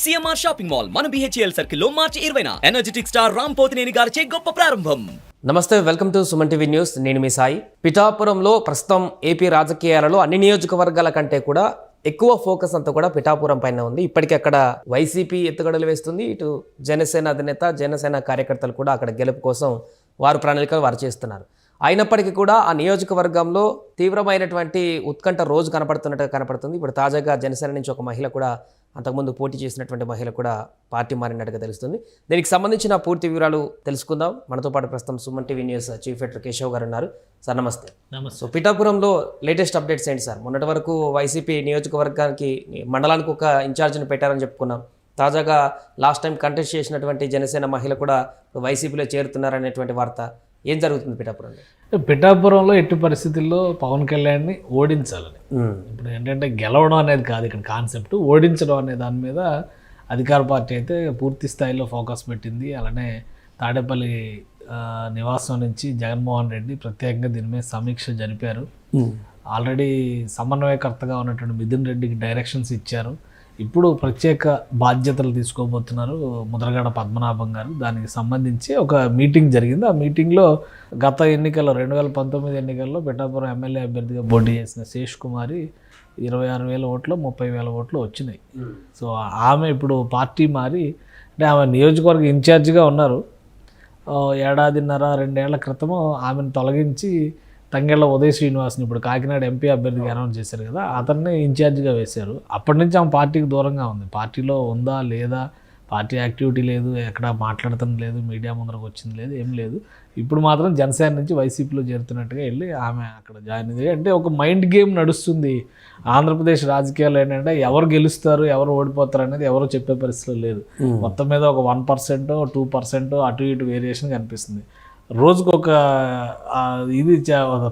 CMR shopping mall మన BHEL సర్కిల్లో మార్చి ఇరవైన. ఎనర్జెటిక్ స్టార్ రామ్ పోతినేని గారిచే గొప్ప ప్రారంభం. నమస్తే welcome to Suman TV news. నేను మీ సాయి. పిఠాపురంలో ప్రస్తుతం ఏపీ రాజకీయాలలో అన్ని నియోజకవర్గాల కంటే కూడా ఎక్కువ ఫోకస్ అంతా కూడా పిఠాపురం పైన ఉంది. ఇప్పటికీ అక్కడ వైసీపీ ఎత్తుగడలు వేస్తుంది. ఇటు జనసేన అధినేత జనసేన కార్యకర్తలు కూడా అక్కడ గెలుపు కోసం వారు ప్రణాళికలు వారు చేస్తున్నారు. అయినప్పటికీ కూడా ఆ నియోజకవర్గంలో తీవ్రమైనటువంటి ఉత్కంఠ రోజు కనపడుతున్నట్టుగా కనపడుతుంది. ఇప్పుడు తాజాగా జనసేన నుంచి ఒక మహిళ కూడా అంతకుముందు పోటీ చేసినటువంటి మహిళ కూడా పార్టీ మారినట్టుగా తెలుస్తుంది. దీనికి సంబంధించిన పూర్తి వివరాలు తెలుసుకుందాం. మనతో పాటు ప్రస్తుతం Suman TV news chief editor Keshav గారు ఉన్నారు. సార్ నమస్తే. నమస్తే. సో పిఠాపురంలో లేటెస్ట్ అప్డేట్స్ ఏంటి సార్? మొన్నటి వరకు వైసీపీ నియోజకవర్గానికి మండలానికి ఒక ఇన్ఛార్జ్ని పెట్టారని చెప్పుకున్నాం. తాజాగా లాస్ట్ టైం కంటెస్ట్ చేసినటువంటి జనసేన మహిళ కూడా వైసీపీలో చేరుతున్నారనేటువంటి వార్త ఏం జరుగుతుంది పిఠాపురంలో? పిఠాపురంలో ఎట్టి పరిస్థితుల్లో పవన్ కళ్యాణ్ని ఓడించాలని. ఇప్పుడు ఏంటంటే గెలవడం అనేది కాదు ఇక్కడ కాన్సెప్ట్. ఓడించడం అనే దాని మీద అధికార పార్టీ అయితే పూర్తి స్థాయిలో ఫోకస్ పెట్టింది. అలానే తాడేపల్లి నివాసం నుంచి జగన్మోహన్ రెడ్డి ప్రత్యేకంగా దీని మీద సమీక్ష జరిపారు. ఆల్రెడీ సమన్వయకర్తగా ఉన్నటువంటి మిథున్ రెడ్డికి డైరెక్షన్స్ ఇచ్చారు. ఇప్పుడు ప్రత్యేక బాధ్యతలు తీసుకోబోతున్నారు ముద్రగడ పద్మనాభం గారు. దానికి సంబంధించి ఒక మీటింగ్ జరిగింది. ఆ మీటింగ్లో గత ఎన్నికల్లో రెండు వేల పంతొమ్మిది ఎన్నికల్లో పిఠాపురం ఎమ్మెల్యే అభ్యర్థిగా పోటీ చేసిన శేష్ కుమారి ఇరవై ఆరు వేల ఓట్లు ముప్పై వేల ఓట్లు వచ్చినాయి. సో ఆమె ఇప్పుడు పార్టీ మారి అంటే ఆమె నియోజకవర్గ ఇన్ఛార్జిగా ఉన్నారు. ఏడాదిన్నర రెండేళ్ళ క్రితము ఆమెను తొలగించి తంగెళ్ళ ఉదయ్ శ్రీనివాస్ని ఇప్పుడు కాకినాడ ఎంపీ అభ్యర్థిగా అనౌన్స్ చేశారు కదా అతన్ని ఇన్ఛార్జిగా వేశారు. అప్పటి నుంచి ఆమె పార్టీకి దూరంగా ఉంది. పార్టీలో ఉందా లేదా? పార్టీ యాక్టివిటీ లేదు ఎక్కడ మాట్లాడుతుంది లేదు మీడియా ముందరకు వచ్చింది లేదు ఏం లేదు. ఇప్పుడు మాత్రం జనసేన నుంచి వైసీపీలో చేరుతున్నట్టుగా వెళ్ళి ఆమె అక్కడ జాయిన్ అయింది. అంటే ఒక మైండ్ గేమ్ నడుస్తుంది. ఆంధ్రప్రదేశ్ రాజకీయాలు ఏంటంటే ఎవరు గెలుస్తారు ఎవరు ఓడిపోతారు అనేది ఎవరు చెప్పే పరిస్థితి లేదు. మొత్తం మీద ఒక వన్ పర్సెంట్ టూ పర్సెంట్ అటు ఇటు వేరియేషన్ కనిపిస్తుంది. రోజుకు ఒక ఆ, ఇది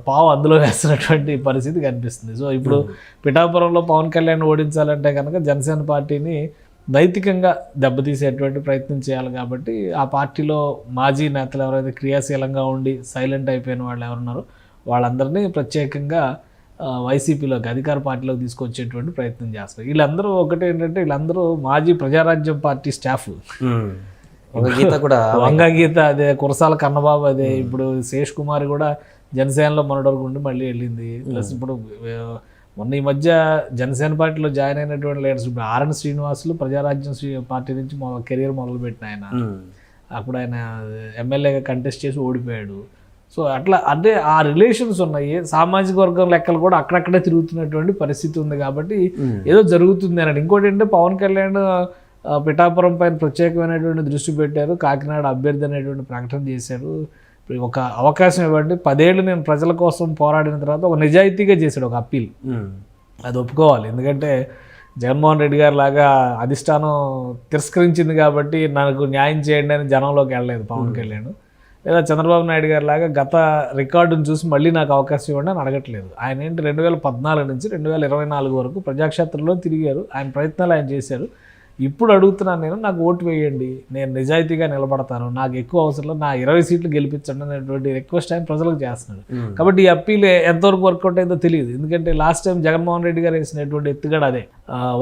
పావు అందులో వేస్తున్నటువంటి పరిస్థితి కనిపిస్తుంది. సో ఇప్పుడు పిఠాపురంలో పవన్ కళ్యాణ్ ఓడించాలంటే కనుక జనసేన పార్టీని నైతికంగా దెబ్బతీసేటువంటి ప్రయత్నం చేయాలి కాబట్టి ఆ పార్టీలో మాజీ నేతలు ఎవరైతే క్రియాశీలంగా ఉండి సైలెంట్ అయిపోయిన వాళ్ళు ఎవరున్నారో వాళ్ళందరినీ ప్రత్యేకంగా వైసీపీలోకి అధికార పార్టీలోకి తీసుకొచ్చేటువంటి ప్రయత్నం చేస్తారు. వీళ్ళందరూ ఒకటి ఏంటంటే వీళ్ళందరూ మాజీ ప్రజారాజ్యం పార్టీ స్టాఫ్. గీత కూడా వంగ గీత అదే కురసాల కన్నబాబు అదే ఇప్పుడు శేష్ కుమార్ కూడా జనసేనలో మొన్నటి వరకు ఉండి మళ్ళీ వెళ్ళింది. ప్లస్ ఇప్పుడు ఆ, మొన్న ఈ మధ్య జనసేన పార్టీలో జాయిన్ అయినటువంటి లీడర్స్ ఇప్పుడు ఆర్ఎన్ శ్రీనివాసులు ప్రజారాజ్యం శ్రీ పార్టీ నుంచి కెరీర్ మొదలు పెట్టిన ఆయన అప్పుడు ఆయన ఎమ్మెల్యేగా కంటెస్ట్ చేసి ఓడిపోయాడు. సో అట్లా అంటే ఆ రిలేషన్స్ ఉన్నాయి. సామాజిక వర్గం లెక్కలు కూడా అక్కడక్కడే తిరుగుతున్నటువంటి పరిస్థితి ఉంది కాబట్టి ఏదో జరుగుతుంది అన్నాడు. ఇంకోటి ఏంటంటే పవన్ కళ్యాణ్ పిఠాపురం పైన ప్రత్యేకమైనటువంటి దృష్టి పెట్టారు. కాకినాడ అభ్యర్థి అనేటువంటి ప్రకటన చేశారు. ఒక అవకాశం ఇవ్వండి. పదేళ్ళు నేను ప్రజల కోసం పోరాడిన తర్వాత ఒక నిజాయితీగా చేశాడు ఒక అప్పీల్. అది ఒప్పుకోవాలి. ఎందుకంటే జగన్మోహన్ రెడ్డి గారు లాగా అధిష్టానం తిరస్కరించింది కాబట్టి నాకు న్యాయం చేయండి అని జనంలోకి వెళ్ళలేదు పవన్ కళ్యాణ్. లేదా చంద్రబాబు నాయుడు గారి లాగా గత రికార్డును చూసి మళ్ళీ నాకు అవకాశం ఇవ్వండి అని అడగట్లేదు. ఆయన ఏంటి? రెండు వేల పద్నాలుగు నుంచి రెండు వేల ఇరవై నాలుగు వరకు ప్రజాక్షేత్రంలో తిరిగారు. ఆయన ప్రయత్నాలు ఆయన చేశారు. ఇప్పుడు అడుగుతున్నాను నేను నాకు ఓటు వేయండి. నేను నిజాయితీగా నిలబడతాను. నాకు ఎక్కువ అవసరం నా ఇరవై సీట్లు గెలిపించండి అనేటువంటి రిక్వెస్ట్ ఆయన ప్రజలకు చేస్తున్నాడు. కాబట్టి ఈ అప్పీల్ ఎంతవరకు వర్కౌట్ అయిందో తెలియదు. ఎందుకంటే లాస్ట్ టైం జగన్మోహన్ రెడ్డి గారు వేసినటువంటి ఎత్తుగడ అదే.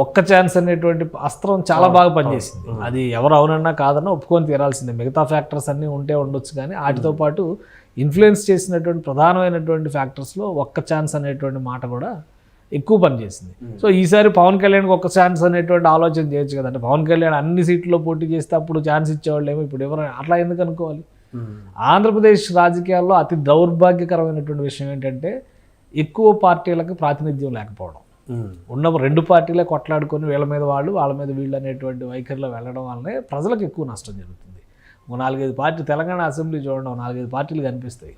ఒక్క ఛాన్స్ అనేటువంటి అస్త్రం చాలా బాగా పనిచేసింది. అది ఎవరు అవునన్నా కాదన్నా ఒప్పుకొని తీరాల్సిందే. మిగతా ఫ్యాక్టర్స్ అన్నీ ఉంటే ఉండొచ్చు కానీ వాటితో పాటు ఇన్ఫ్లుయెన్స్ చేసినటువంటి ప్రధానమైనటువంటి ఫ్యాక్టర్స్లో ఒక్క ఛాన్స్ అనేటువంటి మాట కూడా ఎక్కువ పనిచేసింది సో ఈసారి పవన్ కళ్యాణ్కి ఒక ఛాన్స్ అనేటువంటి ఆలోచన చేయొచ్చు కదంటే పవన్ కళ్యాణ్ అన్ని సీట్లలో పోటీ చేస్తే అప్పుడు ఛాన్స్ ఇచ్చేవాళ్ళు ఏమో ఇప్పుడు ఎవరు అట్లా ఎందుకు అనుకోవాలి? ఆంధ్రప్రదేశ్ రాజకీయాల్లో అతి దౌర్భాగ్యకరమైనటువంటి విషయం ఏంటంటే ఎక్కువ పార్టీలకు ప్రాతినిధ్యం లేకపోవడం. ఉన్న రెండు పార్టీలే కొట్లాడుకొని వీళ్ళ మీద వాళ్ళు వాళ్ళ మీద వీళ్ళు అనేటువంటి వైఖరిలో వెళ్ళడం వల్లనే ప్రజలకు ఎక్కువ నష్టం జరుగుతుంది. ఒక నాలుగైదు పార్టీ తెలంగాణ అసెంబ్లీ చూడండి ఒక నాలుగైదు పార్టీలు కనిపిస్తాయి.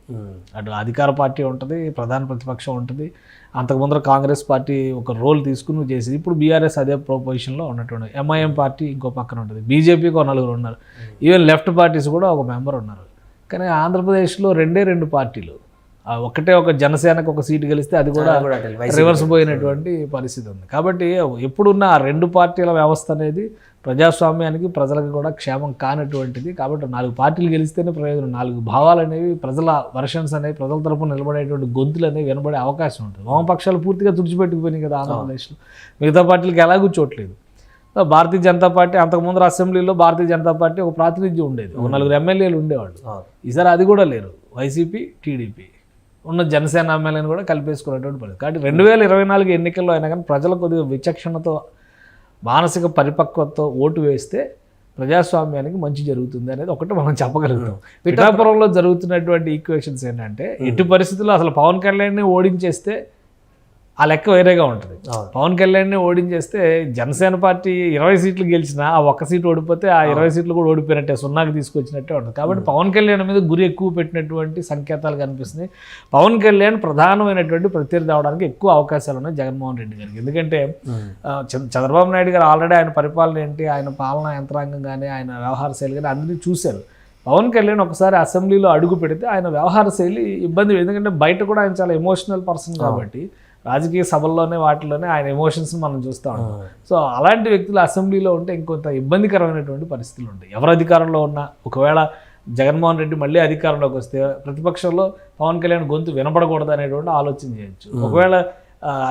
అటు అధికార పార్టీ ఉంటుంది ప్రధాన ప్రతిపక్షం ఉంటుంది. అంతకు ముందర కాంగ్రెస్ పార్టీ ఒక రోల్ తీసుకుని చేసింది ఇప్పుడు బీఆర్ఎస్ అదే పొజిషన్లో ఉన్నటువంటి ఎంఐఎం పార్టీ ఇంకో పక్కన ఉంటుంది. బీజేపీకి ఒక నలుగురు ఉన్నారు. ఈవెన్ లెఫ్ట్ పార్టీస్ కూడా ఒక మెంబర్ ఉన్నారు. కానీ ఆంధ్రప్రదేశ్లో రెండే రెండు పార్టీలు. ఒకటే ఒక జనసేనకు ఒక సీటు గెలిస్తే అది కూడా రివర్స్ పోయినటువంటి పరిస్థితి ఉంది. కాబట్టి ఎప్పుడున్న ఆ రెండు పార్టీల వ్యవస్థ అనేది ప్రజాస్వామ్యానికి ప్రజలకు కూడా క్షేమం కానటువంటిది. కాబట్టి నాలుగు పార్టీలు గెలిస్తేనే ప్రయోజనం. నాలుగు భావాలు అనేవి ప్రజల వర్షన్స్ అనేవి ప్రజల తరపున నిలబడేటువంటి గొంతులు అనేవి వినబడే అవకాశం ఉంటుంది. వామపక్షాలు పూర్తిగా తుడిచిపెట్టుకుపోయినాయి కదా ఆంధ్రప్రదేశ్లో. మిగతా పార్టీలకు ఎలా కూర్చోట్లేదు భారతీయ జనతా పార్టీ అంతకుముందు అసెంబ్లీలో భారతీయ జనతా పార్టీ ఒక ప్రాతినిధ్యం ఉండేది. ఒక నలుగురు ఎమ్మెల్యేలు ఉండేవాళ్ళు. ఈసారి అది కూడా లేరు. వైసీపీ టీడీపీ ఉన్న జనసేన ఎమ్మెల్యేని కూడా కలిపేసుకునేటువంటి పరిస్థితి. కాబట్టి రెండు వేల ఇరవై నాలుగు ఎన్నికల్లో అయినా కానీ ప్రజలు కొద్దిగా విచక్షణతో మానసిక పరిపక్వతతో ఓటు వేస్తే ప్రజాస్వామ్యానికి మంచి జరుగుతుంది అనేది ఒకటి మనం చెప్పగలుగుతాం. పిఠాపురంలో జరుగుతున్నటువంటి ఈక్వేషన్స్ ఏంటంటే ఎట్టి పరిస్థితుల్లో అసలు పవన్ కళ్యాణ్ని ఓడించేస్తే ఆ లెక్క వేరేగా ఉంటుంది. పవన్ కళ్యాణ్ని ఓడించేస్తే జనసేన పార్టీ ఇరవై సీట్లు గెలిచినా ఆ ఒక్క సీట్ ఓడిపోతే ఆ ఇరవై సీట్లు కూడా ఓడిపోయినట్టే సున్నాకి తీసుకొచ్చినట్టే ఉంటుంది. కాబట్టి పవన్ కళ్యాణ్ మీద గురి ఎక్కువ పెట్టినటువంటి సంకేతాలు కనిపిస్తున్నాయి. పవన్ కళ్యాణ్ ప్రధానమైనటువంటి ప్రత్యర్థి అవడానికి ఎక్కువ అవకాశాలు ఉన్నాయి జగన్మోహన్ రెడ్డి గారికి. ఎందుకంటే చంద్రబాబు నాయుడు గారు ఆల్రెడీ ఆయన పరిపాలన ఏంటి ఆయన పాలనా యంత్రాంగం కానీ ఆయన వ్యవహార శైలి కానీ అందరినీ చూశారు. పవన్ కళ్యాణ్ ఒకసారి అసెంబ్లీలో అడుగు పెడితే ఆయన వ్యవహార శైలి ఇబ్బంది ఎందుకంటే బయట కూడా ఆయన చాలా ఎమోషనల్ పర్సన్ కాబట్టి రాజకీయ సభల్లోనే వాటిలోనే ఆయన ఎమోషన్స్ మనం చూస్తూ ఉంటాం. సో అలాంటి వ్యక్తులు అసెంబ్లీలో ఉంటే ఇంకొంత ఇబ్బందికరమైనటువంటి పరిస్థితులు ఉంటాయి. ఎవరు అధికారంలో ఉన్నా ఒకవేళ జగన్మోహన్ రెడ్డి మళ్ళీ అధికారంలోకి వస్తే ప్రతిపక్షంలో పవన్ కళ్యాణ్ గొంతు వినపడకూడదు అనేటువంటి ఆలోచన చేయొచ్చు. ఒకవేళ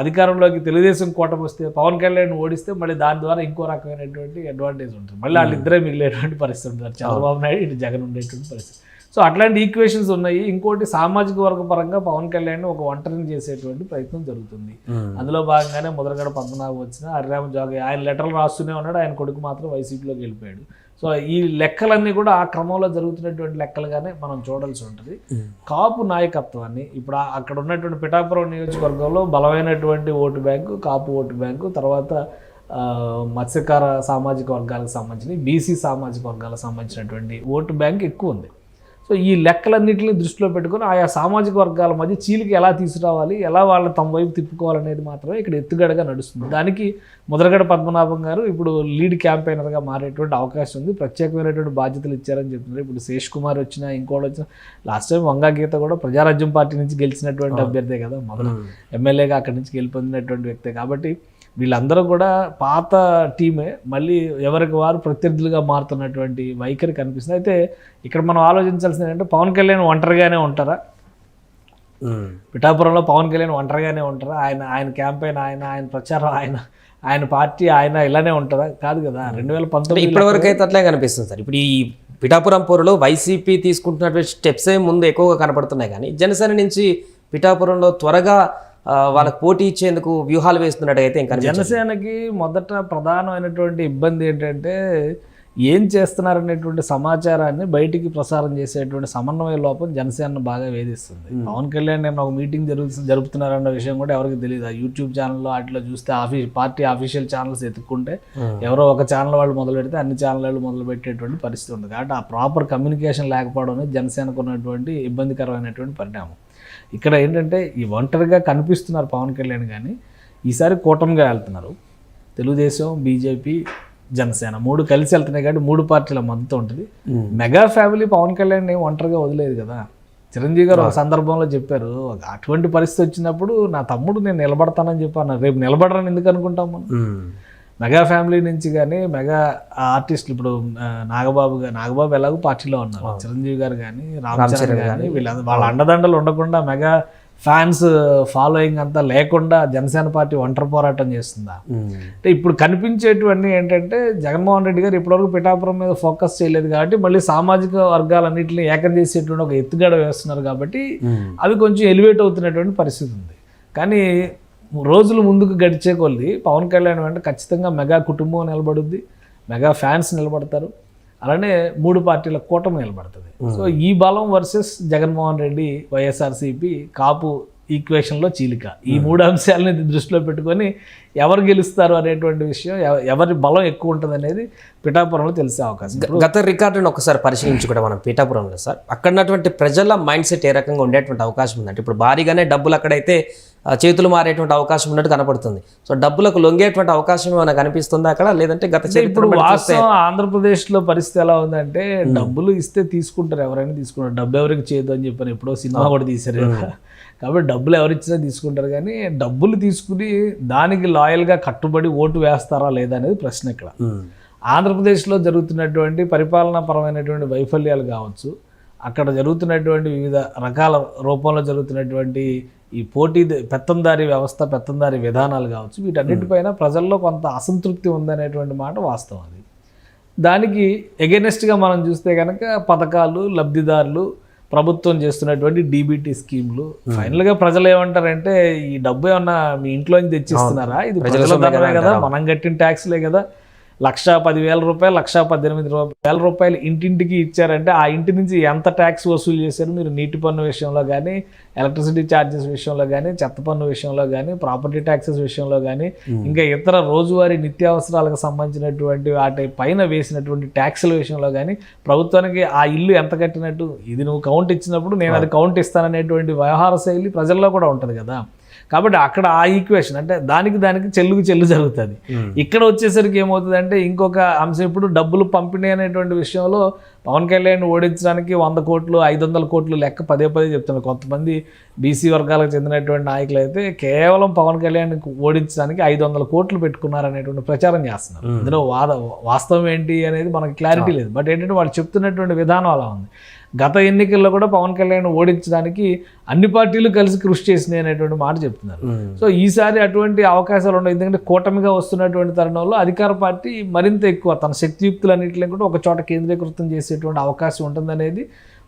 అధికారంలోకి తెలుగుదేశం కూటమి వస్తే పవన్ కళ్యాణ్ ఓడిస్తే మళ్ళీ దాని ద్వారా ఇంకో రకమైనటువంటి అడ్వాంటేజ్ ఉంటుంది. మళ్ళీ వాళ్ళిద్దరే మిగిలేటువంటి పరిస్థితి ఉంటుంది. చంద్రబాబు నాయుడు ఇటు జగన్ ఉండేటువంటి పరిస్థితి. సో అట్లాంటి ఈక్వేషన్స్ ఉన్నాయి. ఇంకోటి సామాజిక వర్గ పరంగా పవన్ కళ్యాణ్ ఒక ఒంటరిని చేసేటువంటి ప్రయత్నం జరుగుతుంది. అందులో భాగంగానే ముద్రగడ పద్మనాభం వచ్చిన హరిరామ జోగి ఆయన లెటర్లు రాస్తూనే ఉన్నాడు. ఆయన కొడుకు మాత్రం వైసీపీలోకి వెళ్ళిపోయాడు. సో ఈ లెక్కలన్నీ కూడా ఆ క్రమంలో జరుగుతున్నటువంటి లెక్కలుగానే మనం చూడాల్సి ఉంటుంది. కాపు నాయకత్వాన్ని ఇప్పుడు అక్కడ ఉన్నటువంటి పిఠాపురం నియోజకవర్గంలో బలమైనటువంటి vote bank Kapu vote bank తర్వాత మత్స్యకార సామాజిక వర్గాలకు సంబంధించి బీసీ సామాజిక వర్గాలకు సంబంధించినటువంటి ఓటు బ్యాంక్ ఎక్కువ ఉంది. సో ఈ లెక్కలన్నింటినీ దృష్టిలో పెట్టుకొని ఆయా సామాజిక వర్గాల మధ్య చీలికి ఎలా తీసుకురావాలి ఎలా వాళ్ళని తమ వైపు తిప్పుకోవాలనేది మాత్రమే ఇక్కడ ఎత్తుగడగా నడుస్తుంది. దానికి ముద్రగడ పద్మనాభం గారు ఇప్పుడు లీడ్ క్యాంపెయినర్గా మారేటువంటి అవకాశం ఉంది. ప్రత్యేకమైనటువంటి బాధ్యతలు ఇచ్చారని చెప్తున్నారు. ఇప్పుడు శేష్ కుమార్ వచ్చినా ఇంకోటి వచ్చినా లాస్ట్ టైం వంగా గీత కూడా ప్రజారాజ్యం పార్టీ నుంచి గెలిచినటువంటి అభ్యర్థే కదా మొదలు. ఎమ్మెల్యేగా అక్కడి నుంచి గెలుపొందినటువంటి వ్యక్తే కాబట్టి వీళ్ళందరూ కూడా పాత టీమే మళ్ళీ ఎవరికి వారు ప్రత్యర్థులుగా మారుతున్నటువంటి వైఖరి కనిపిస్తుంది. అయితే ఇక్కడ మనం ఆలోచించాల్సింది ఏంటంటే పవన్ కళ్యాణ్ ఒంటరిగానే ఉంటారా? పిఠాపురంలో పవన్ కళ్యాణ్ ఒంటరిగానే ఉంటారా? ఆయన ఆయన క్యాంపెయిన్ ఆయన ఆయన ప్రచారం ఆయన ఆయన పార్టీ ఆయన ఇలానే ఉంటుందా కాదు కదా రెండు వేల పంతొమ్మిది ఇప్పటి వరకు అయితే అట్లే కనిపిస్తుంది సార్. ఇప్పుడు ఈ పిఠాపురం పోరులో వైసీపీ తీసుకుంటున్నటువంటి స్టెప్సే ముందు ఎక్కువగా కనపడుతున్నాయి కానీ జనసేన నుంచి పిఠాపురంలో త్వరగా వాళ్ళకి పోటీ ఇచ్చేందుకు వ్యూహాలు వేస్తున్నట్టు అయితే ఇంకా జనసేనకి మొదట ప్రధానమైనటువంటి ఇబ్బంది ఏంటంటే ఏం చేస్తున్నారనేటువంటి సమాచారాన్ని బయటికి ప్రసారం చేసేటువంటి సమన్వయ లోపం జనసేన బాగా వేధిస్తుంది. పవన్ కళ్యాణ్ నేను ఒక మీటింగ్ జరుగుతు జరుపుతున్నారన్న విషయం కూడా ఎవరికి తెలియదు ఆ యూట్యూబ్ ఛానల్లో వాటిలో చూస్తే ఆఫీ పార్టీ అఫీషియల్ ఛానల్స్ ఎత్తుక్కుంటే ఎవరో ఒక ఛానల్ వాళ్ళు మొదలు పెడితే అన్ని ఛానల్ వాళ్ళు మొదలు పెట్టేటువంటి పరిస్థితి ఉంది. కాబట్టి ఆ ప్రాపర్ కమ్యూనికేషన్ లేకపోవడం అనేది జనసేనకు ఉన్నటువంటి ఇబ్బందికరమైనటువంటి పరిణామం. ఇక్కడ ఏంటంటే ఈ ఒంటరిగా కనిపిస్తున్నారు పవన్ కళ్యాణ్ కానీ ఈసారి కూటమిగా వెళ్తున్నారు. తెలుగుదేశం బీజేపీ జనసేన మూడు కలిసి వెళ్తున్నాయి కాబట్టి మూడు పార్టీల మద్దతు ఉంటుంది. మెగా ఫ్యామిలీ పవన్ కళ్యాణ్ ఏం ఒంటరిగా వదిలేదు కదా. చిరంజీవి గారు ఒక సందర్భంలో చెప్పారు అటువంటి పరిస్థితి వచ్చినప్పుడు నా తమ్ముడు నేను నిలబడతానని చెప్పాను రేపు నిలబడరని ఎందుకు అనుకుంటాం మనం? మెగా ఫ్యామిలీ నుంచి కానీ మెగా ఆర్టిస్టులు ఇప్పుడు నాగబాబు గారు నాగబాబు ఎలాగో పార్టీలో ఉన్నారు. చిరంజీవి గారు కానీ రామ్ చరణ్ కానీ వీళ్ళందరూ వాళ్ళ అండదండలు ఉండకుండా మెగా ఫ్యాన్స్ ఫాలోయింగ్ అంతా లేకుండా జనసేన పార్టీ ఒంటరి పోరాటం చేస్తుందా? అంటే ఇప్పుడు కనిపించేటివన్నీ ఏంటంటే జగన్మోహన్ రెడ్డి గారు ఇప్పటివరకు పిఠాపురం మీద ఫోకస్ చేయలేదు కాబట్టి మళ్ళీ సామాజిక వర్గాలన్నింటినీ ఏకం చేసేటువంటి ఒక ఎత్తుగడ వేస్తున్నారు కాబట్టి అవి కొంచెం ఎలివేట్ అవుతున్నటువంటి పరిస్థితి ఉంది. కానీ రోజులు ముందుకు గడిచే కొద్దీ పవన్ కళ్యాణ్ వెంట ఖచ్చితంగా మెగా కుటుంబం నిలబడుద్ది మెగా ఫ్యాన్స్ నిలబడతారు. అలానే మూడు పార్టీల కూటమి నిలబడుతుంది. సో ఈ బలం వర్సెస్ జగన్మోహన్ రెడ్డి వైఎస్ఆర్సీపీ కాపు ఈక్వేషన్లో చీలిక. ఈ మూడు అంశాలని దృష్టిలో పెట్టుకొని ఎవరు గెలుస్తారు అనేటువంటి విషయం ఎవ- ఎవరి బలం ఎక్కువ ఉంటుంది అనేది పిఠాపురంలో తెలిసే అవకాశం. గత రికార్డును ఒకసారి పరిశీలించుకుంటే మనం పీఠాపురంలో సార్ అక్కడ ఉన్నటువంటి ప్రజల మైండ్ సెట్ ఏ రకంగా ఉండేటువంటి అవకాశం ఉందంటే ఇప్పుడు భారీగానే డబ్బులు అక్కడైతే చేతులు మారేటువంటి అవకాశం ఉన్నట్టు కనపడుతుంది. సో డబ్బులకు లొంగేటువంటి అవకాశం ఏమైనా కనిపిస్తుందా అక్కడ? లేదంటే గత ఇప్పుడు వాస్తవం ఆంధ్రప్రదేశ్లో పరిస్థితి ఎలా ఉందంటే డబ్బులు ఇస్తే తీసుకుంటారు ఎవరైనా తీసుకుంటారు. డబ్బు ఎవరికి చేయదు అని చెప్పారు. ఎప్పుడో సినిమా కూడా తీశారు కాబట్టి డబ్బులు ఎవరిచ్చినా తీసుకుంటారు కానీ డబ్బులు తీసుకుని దానికి లాయల్గా కట్టుబడి ఓటు వేస్తారా లేదా అనేది ప్రశ్న ఇక్కడ. ఆంధ్రప్రదేశ్లో జరుగుతున్నటువంటి పరిపాలనా పరమైనటువంటి వైఫల్యాలు కావచ్చు. అక్కడ జరుగుతున్నటువంటి వివిధ రకాల రూపంలో జరుగుతున్నటువంటి ఈ పోటీ పెత్తందారి వ్యవస్థ పెత్తందారి విధానాలు కావచ్చు వీటన్నిటిపైన ప్రజల్లో కొంత అసంతృప్తి ఉందనేటువంటి మాట వాస్తవం అది. దానికి ఎగెనెస్ట్గా మనం చూస్తే కనుక పథకాలు లబ్ధిదారులు ప్రభుత్వం చేస్తున్నటువంటి డీబీటీ స్కీమ్లు ఫైనల్గా ప్రజలు ఏమంటారంటే ఈ డబ్బు ఏమన్నా మీ ఇంట్లోంచి తెచ్చిస్తున్నారా? ఇది ప్రజల కదా మనం కట్టిన ట్యాక్స్లే కదా. లక్ష పదివేల రూపాయలు లక్ష పద్దెనిమిది వేల రూపాయలు ఇంటింటికి ఇచ్చారంటే ఆ ఇంటి నుంచి ఎంత ట్యాక్స్ వసూలు చేశారు మీరు నీటి పన్ను విషయంలో కానీ ఎలక్ట్రిసిటీ ఛార్జెస్ విషయంలో కానీ చెత్త పన్ను విషయంలో కానీ ప్రాపర్టీ ట్యాక్సెస్ విషయంలో కానీ ఇంకా ఇతర రోజువారీ నిత్యావసరాలకు సంబంధించినటువంటి వాటి పైన వేసినటువంటి ట్యాక్సుల విషయంలో కానీ ప్రభుత్వానికి ఆ ఇల్లు ఎంత కట్టినట్టు ఇది నువ్వు కౌంట్ ఇచ్చినప్పుడు నేను అది కౌంట్ ఇస్తాననేటువంటి వ్యవహార శైలి ప్రజల్లో కూడా ఉంటుంది కదా. కాబట్టి అక్కడ ఆ ఈక్వేషన్ అంటే దానికి దానికి చెల్లుకు చెల్లు జరుగుతుంది. ఇక్కడ వచ్చేసరికి ఏమవుతుంది అంటే ఇంకొక అంశం ఇప్పుడు డబ్బులు పంపిణీ అనేటువంటి విషయంలో పవన్ కళ్యాణ్ ఓడించడానికి వంద కోట్లు ఐదు వందల కోట్లు లెక్క పదే పదే చెప్తున్నారు. కొంతమంది బీసీ వర్గాలకు చెందినటువంటి నాయకులు అయితే కేవలం పవన్ కళ్యాణ్ ఓడించడానికి ఐదు వందల కోట్లు పెట్టుకున్నారనేటువంటి ప్రచారం చేస్తున్నారు. ఇందులో వాద వాస్తవం ఏంటి అనేది మనకి క్లారిటీ లేదు. బట్ ఏంటంటే వాళ్ళు చెప్తున్నటువంటి విధానం అలా ఉంది. గత ఎన్నికల్లో కూడా పవన్ కళ్యాణ్ ఓడించడానికి అన్ని పార్టీలు కలిసి కృషి చేసినాయి అనేటువంటి మాట చెప్తున్నారు. సో ఈసారి అటువంటి అవకాశాలు ఉండవు. ఎందుకంటే కూటమిగా వస్తున్నటువంటి తరుణంలో అధికార పార్టీ మరింత ఎక్కువ తన శక్తియుక్తులన్నింటినీ కూడా ఒక చోట కేంద్రీకృతం చేసేటువంటి అవకాశం ఉంటుందనేది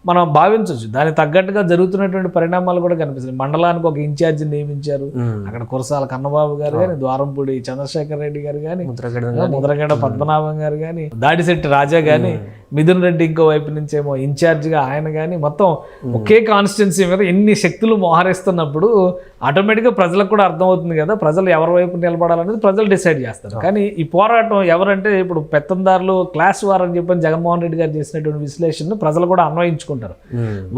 మనం భావించవచ్చు. దానికి తగ్గట్టుగా జరుగుతున్నటువంటి పరిణామాలు కూడా కనిపిస్తున్నాయి. మండలానికి ఒక ఇన్ఛార్జి నియమించారు. అక్కడ కురసాల కన్నబాబు గారు కానీ ద్వారంపూడి చంద్రశేఖర్ రెడ్డి గారు కానీ ముద్రగడ పద్మనాభం గారు కానీ దాడిశెట్టి రాజా కానీ మిథున్ రెడ్డి ఇంకో వైపు నుంచి ఏమో ఇన్ఛార్జిగా ఆయన కానీ మొత్తం ఒకే కాన్స్టిట్యున్సీ మీద ఎన్ని శక్తులు మోహరిస్తున్నప్పుడు ఆటోమేటిక్గా ప్రజలకు కూడా అర్థమవుతుంది కదా. ప్రజలు ఎవరి వైపు నిలబడాలనేది ప్రజలు డిసైడ్ చేస్తారు. కానీ ఈ పోరాటం ఎవరంటే ఇప్పుడు పెత్తందారులు క్లాస్ వార్ అని చెప్పని జగన్మోహన్ రెడ్డి గారు చేసినటువంటి విశ్లేషణ ప్రజలు కూడా అన్వయించుకుంటారు.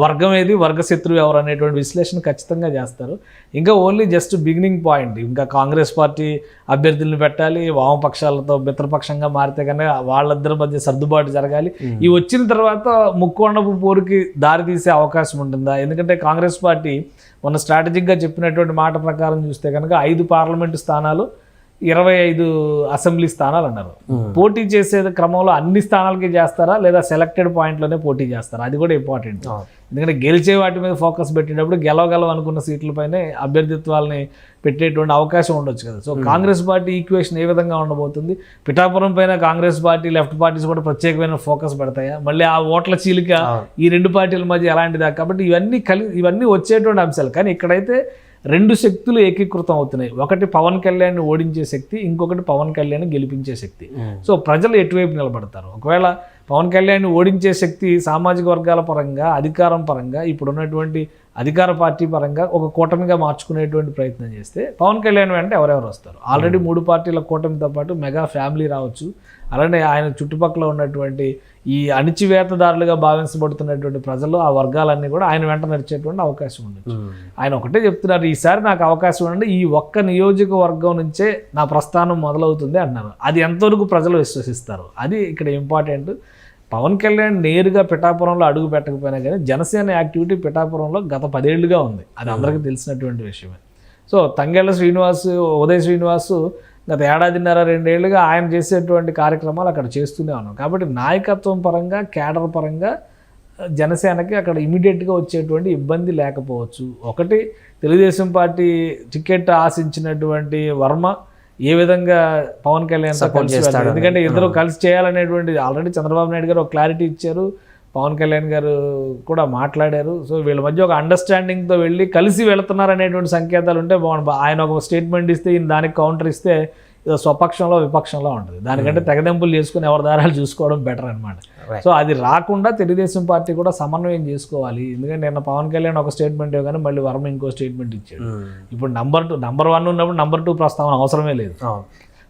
వర్గం ఏది? వర్గ శత్రువు ఎవరు అనేటువంటి విశ్లేషణ ఖచ్చితంగా చేస్తారు. ఇంకా ఓన్లీ జస్ట్ బిగినింగ్ పాయింట్ ఇంకా కాంగ్రెస్ పార్టీ అభ్యర్థులను పెట్టాలి వామపక్షాలతో మిత్రపక్షంగా మారితే కనుక వాళ్ళిద్దరి మధ్య సర్దుబాటు జరగాలి. ఈ వచ్చిన తర్వాత ముక్కోండపు పోరుకి దారి తీసే అవకాశం ఉంటుందా? ఎందుకంటే కాంగ్రెస్ పార్టీ మొన్న స్ట్రాటజిక్గా చెప్పినటువంటి మాట ప్రకారం చూస్తే కనుక ఐదు పార్లమెంటు స్థానాలు ఇరవై ఐదు అసెంబ్లీ స్థానాలు అన్నారు. పోటీ చేసే క్రమంలో అన్ని స్థానాలకి చేస్తారా లేదా సెలెక్టెడ్ పాయింట్లోనే పోటీ చేస్తారా? అది కూడా ఇంపార్టెంట్ ఎందుకంటే గెలిచే వాటి మీద ఫోకస్ పెట్టేటప్పుడు గెలవగలవు అనుకున్న సీట్లపైనే అభ్యర్థిత్వాలని పెట్టేటువంటి అవకాశం ఉండొచ్చు కదా. సో కాంగ్రెస్ పార్టీ ఈక్వేషన్ ఏ విధంగా ఉండబోతుంది? పిఠాపురం పైన కాంగ్రెస్ పార్టీ లెఫ్ట్ పార్టీస్ కూడా ప్రత్యేకమైన ఫోకస్ పెడతాయా? మళ్ళీ ఆ ఓట్ల చీలిక ఈ రెండు పార్టీల మధ్య ఎలాంటిదా? కాబట్టి ఇవన్నీ కలి ఇవన్నీ వచ్చేటువంటి అంశాలు. కానీ ఇక్కడైతే రెండు శక్తులు ఏకీకృతం అవుతున్నాయి. ఒకటి పవన్ కళ్యాణ్ ఓడించే శక్తి ఇంకొకటి పవన్ కళ్యాణ్ గెలిపించే శక్తి. సో ప్రజలు ఎటువైపు నిలబడతారు? ఒకవేళ పవన్ కళ్యాణ్ ఓడించే శక్తి సామాజిక వర్గాల పరంగా అధికారం పరంగా ఇప్పుడున్నటువంటి అధికార పార్టీ పరంగా ఒక కూటమిగా మార్చుకునేటువంటి ప్రయత్నం చేస్తే పవన్ కళ్యాణ్ వెంట ఎవరెవరు వస్తారు? ఆల్రెడీ మూడు పార్టీల కూటమితో పాటు మెగా ఫ్యామిలీ రావచ్చు. అలానే ఆయన చుట్టుపక్కల ఉన్నటువంటి ఈ అణిచివేతదారులుగా భావించబడుతున్నటువంటి ప్రజలు ఆ వర్గాలన్నీ కూడా ఆయన వెంట నడిచేటువంటి అవకాశం ఉండొచ్చు. ఆయన ఒకటే చెప్తున్నారు ఈసారి నాకు అవకాశం ఉండండి ఈ ఒక్క నియోజకవర్గం నుంచే నా ప్రస్థానం మొదలవుతుంది అంటున్నారు. అది ఎంతవరకు ప్రజలు విశ్వసిస్తారు? అది ఇక్కడ ఇంపార్టెంట్. పవన్ కళ్యాణ్ నేరుగా పిఠాపురంలో అడుగు పెట్టకపోయినా కానీ జనసేన యాక్టివిటీ పిఠాపురంలో గత పదేళ్ళుగా ఉంది. అది అందరికీ తెలిసినటువంటి విషయమే. సో తంగెళ్ళ శ్రీనివాస్ ఉదయ్ శ్రీనివాస్ గత ఏడాదిన్నర రెండేళ్ళుగా ఆయన చేసేటువంటి కార్యక్రమాలు అక్కడ చేస్తూనే ఉన్నాం. కాబట్టి నాయకత్వం పరంగా కేడర్ పరంగా జనసేనకి అక్కడ ఇమీడియట్గా వచ్చేటువంటి ఇబ్బంది లేకపోవచ్చు. ఒకటి తెలుగుదేశం పార్టీ టికెట్ ఆశించినటువంటి వర్మ ఏ విధంగా పవన్ కళ్యాణ్ సపోర్ట్ చేస్తాడు ఎందుకంటే ఇద్దరు కలిసి చేయాలనేటువంటి ఆల్రెడీ చంద్రబాబు నాయుడు గారు ఒక క్లారిటీ ఇచ్చారు. పవన్ కళ్యాణ్ గారు కూడా మాట్లాడారు. సో వీళ్ళ మధ్య ఒక అండర్స్టాండింగ్తో వెళ్ళి కలిసి వెళుతున్నారు అనేటువంటి సంకేతాలు ఉంటే బాగుండు. ఆయన ఒక స్టేట్మెంట్ ఇస్తే ఈయన దానికి కౌంటర్ ఇస్తే ఏదో స్వపక్షంలో విపక్షంలో ఉంటుంది. దానికంటే తెగదెంపులు చేసుకుని ఎవరి దారాలు చూసుకోవడం బెటర్ అనమాట సో అది రాకుండా తెలుగుదేశం పార్టీ కూడా సమన్వయం చేసుకోవాలి. ఎందుకంటే నిన్న పవన్ కళ్యాణ్ ఒక స్టేట్మెంట్ ఇవ్వగానే మళ్ళీ వర్మ ఇంకో స్టేట్మెంట్ ఇచ్చాడు. ఇప్పుడు నంబర్ టూ నంబర్ వన్ ఉన్నప్పుడు నంబర్ టూ ప్రస్తావన అవసరమే లేదు.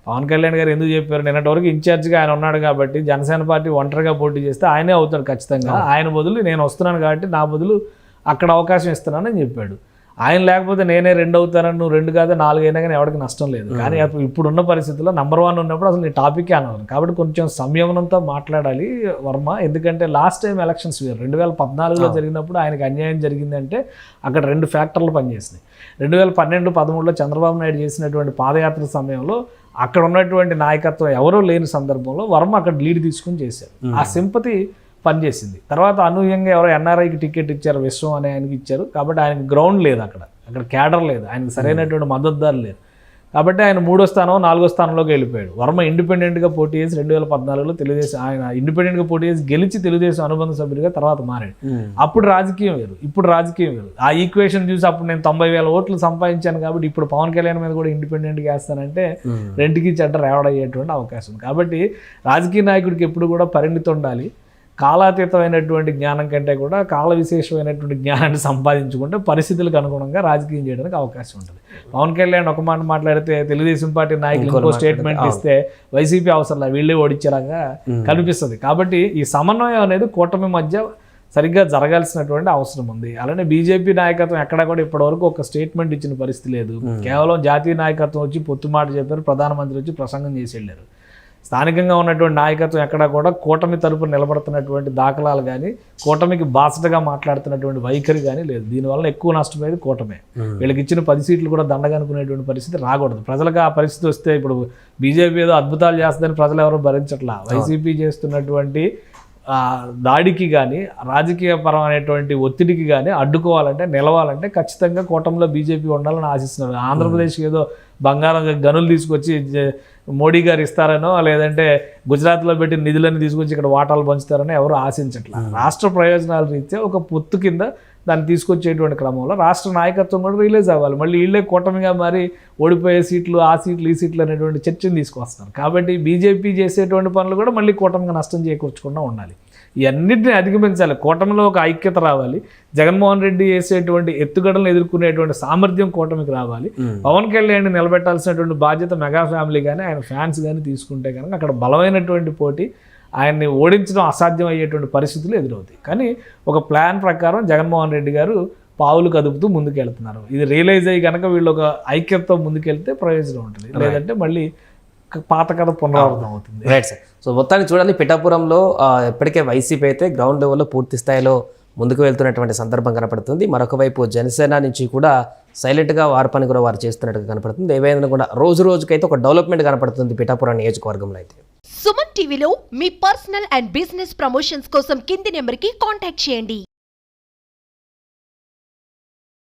పవన్ కళ్యాణ్ గారు ఎందుకు చెప్పారు? నిన్నటి వరకు ఇన్ఛార్జ్గా ఆయన ఉన్నాడు కాబట్టి జనసేన పార్టీ ఒంటరిగా పోటీ చేస్తే ఆయనే అవుతాడు ఖచ్చితంగా. ఆయన బదులు నేను వస్తున్నాను కాబట్టి నా బదులు అక్కడ అవకాశం ఇస్తున్నానని చెప్పాడు. ఆయన లేకపోతే నేనే రెండు అవుతానని నువ్వు రెండు కాదు నాలుగు అయినా కానీ ఎవరికి నష్టం లేదు. కానీ ఇప్పుడున్న పరిస్థితుల్లో నంబర్ వన్ ఉన్నప్పుడు అసలు నీ టాపికే అనవను కాబట్టి కొంచెం సంయమనంతో మాట్లాడాలి వర్మ. ఎందుకంటే లాస్ట్ టైం ఎలక్షన్స్ వేరు. రెండు వేల పద్నాలుగులో జరిగినప్పుడు ఆయనకి అన్యాయం జరిగిందంటే అక్కడ రెండు ఫ్యాక్టర్లు పనిచేసినాయి. రెండు వేల పన్నెండు పదమూడులో చంద్రబాబు నాయుడు చేసినటువంటి పాదయాత్ర సమయంలో అక్కడ ఉన్నటువంటి నాయకత్వం ఎవరూ లేని సందర్భంలో వర్మ అక్కడ లీడ్ తీసుకుని చేశారు. ఆ సింపతి పనిచేసింది. తర్వాత అనూహ్యంగా ఎవరో ఎన్ఆర్ఐకి టికెట్ ఇచ్చారు విశ్వం అనే ఆయనకి ఇచ్చారు. కాబట్టి ఆయనకి గ్రౌండ్ లేదు అక్కడ. అక్కడ క్యాడర్ లేదు. ఆయనకు సరైనటువంటి మద్దతుదారు లేదు. కాబట్టి ఆయన మూడో స్థానం నాలుగో స్థానంలోకి వెళ్ళిపోయాడు. వర్మ ఇండిపెండెంట్గా పోటీ చేసి రెండు వేల పద్నాలుగులో తెలుగుదేశం ఆయన ఇండిపెండెంట్గా పోటీ చేసి గెలిచి తెలుగుదేశం అనుబంధ సభ్యుడిగా తర్వాత మారాడు. అప్పుడు రాజకీయం వేరు ఇప్పుడు రాజకీయం వేరు. ఆ ఈక్వేషన్ చూసి అప్పుడు నేను తొంభై వేల ఓట్లు సంపాదించాను కాబట్టి ఇప్పుడు పవన్ కళ్యాణ్ మీద కూడా ఇండిపెండెంట్గా వేస్తానంటే రెండుకి చెడ్డ రేవడయ్యేటువంటి అవకాశం. కాబట్టి రాజకీయ నాయకుడికి ఎప్పుడు కూడా పరిణితి ఉండాలి. కాలాతీతమైనటువంటి జ్ఞానం కంటే కూడా కాల విశేషమైనటువంటి జ్ఞానాన్ని సంపాదించుకుంటే పరిస్థితులకు అనుగుణంగా రాజకీయం చేయడానికి అవకాశం ఉంటుంది. పవన్ కళ్యాణ్ ఒక మాట మాట్లాడితే తెలుగుదేశం పార్టీ నాయకులు ఇంకో స్టేట్మెంట్ ఇస్తే వైసీపీ అవసరం లేదు, వీళ్ళే ఓడించేలాగా కనిపిస్తుంది. కాబట్టి ఈ సమన్వయం అనేది కూటమి మధ్య సరిగ్గా జరగాల్సినటువంటి అవసరం ఉంది. అలానే బీజేపీ నాయకత్వం ఎక్కడ కూడా ఇప్పటివరకు ఒక స్టేట్మెంట్ ఇచ్చిన పరిస్థితి లేదు. కేవలం జాతీయ నాయకత్వం వచ్చి పొత్తు మాట చెప్పారు ప్రధానమంత్రి వచ్చి ప్రసంగం చేసి వెళ్ళారు. స్థానికంగా ఉన్నటువంటి నాయకత్వం ఎక్కడా కూడా కూటమి తరపున నిలబడుతున్నటువంటి దాఖలాలు కానీ కూటమికి బాసటగా మాట్లాడుతున్నటువంటి వైఖరి కానీ లేదు. దీనివల్ల ఎక్కువ నష్టపోయేది కూటమే. వీళ్ళకి ఇచ్చిన పది సీట్లు కూడా దండగనుకునేటువంటి పరిస్థితి రాకూడదు. ప్రజలకు ఆ పరిస్థితి వస్తే ఇప్పుడు బీజేపీ ఏదో అద్భుతాలు చేస్తుందని ప్రజలు ఎవరు భరించట్లా. వైసీపీ చేస్తున్నటువంటి దాడికి కానీ రాజకీయ పరమైనటువంటి ఒత్తిడికి కానీ అడ్డుకోవాలంటే నిలవాలంటే ఖచ్చితంగా కూటమిలో బీజేపీ ఉండాలని ఆశిస్తున్నారు. ఆంధ్రప్రదేశ్కి ఏదో బంగారం గనులు తీసుకొచ్చి మోడీ గారు ఇస్తారనో లేదంటే గుజరాత్లో పెట్టి నిధులను తీసుకొచ్చి ఇక్కడ వాటాలు పంచుతారనో ఎవరు ఆశించట్లా. రాష్ట్ర ప్రయోజనాల రీత్యా ఒక పొత్తు కింద దాన్ని తీసుకొచ్చేటువంటి క్రమంలో రాష్ట్ర నాయకత్వం కూడా రిలీజ్ అవ్వాలి. మళ్ళీ వీళ్ళే కూటమిగా మారి ఓడిపోయే సీట్లు ఆ సీట్లు ఈ సీట్లు అనేటువంటి చర్చను తీసుకొస్తున్నారు. కాబట్టి బీజేపీ చేసేటువంటి పనులు కూడా మళ్ళీ కూటమిగా నష్టం చేకూర్చకుండా ఉండాలి. ఇవన్నిటిని అధిగమించాలి. కూటమిలో ఒక ఐక్యత రావాలి. జగన్మోహన్ రెడ్డి చేసేటువంటి ఎత్తుగడలను ఎదుర్కొనేటువంటి సామర్థ్యం కూటమికి రావాలి. పవన్ కళ్యాణ్ నిలబెట్టాల్సినటువంటి బాధ్యత మెగా ఫ్యామిలీ కానీ ఆయన ఫ్యాన్స్ కానీ తీసుకుంటే కనుక అక్కడ బలమైనటువంటి పోటీ ఆయన్ని ఓడించడం అసాధ్యం అయ్యేటువంటి పరిస్థితులు ఎదురవుతాయి. కానీ ఒక ప్లాన్ ప్రకారం జగన్మోహన్ రెడ్డి గారు పావులు కదుపుతూ ముందుకెళ్తున్నారు. ఇది రియలైజ్ అయ్యి కనుక వీళ్ళు ఒక ఐక్యతతో ముందుకెళ్తే ప్రయోజనం ఉంటుంది. లేదంటే మళ్ళీ పాత కథ పునరావృతం అవుతుంది. రైట్ సార్ సో మొత్తాన్ని చూడాలి పిఠాపురంలో ఇప్పటికే వైసీపీ అయితే గ్రౌండ్ లెవెల్లో పూర్తి స్థాయిలో ముందుకు వెళ్తున్నటువంటి సందర్భం కనపడుతుంది. మరొక వైపు జనసేన నుంచి కూడా సైలెంట్గా వారి పని కూడా వారు చేస్తున్నట్టుగా కనపడుతుంది. ఏవైనా కూడా రోజు రోజుకైతే ఒక డెవలప్మెంట్ కనపడుతుంది పిఠాపురం నియోజకవర్గంలో అయితే. సుమన్ టీవీలో మీ పర్సనల్ అండ్ బిజినెస్ ప్రమోషన్స్ కోసం కింది నెంబర్కి కాంటాక్ట్ చేయండి.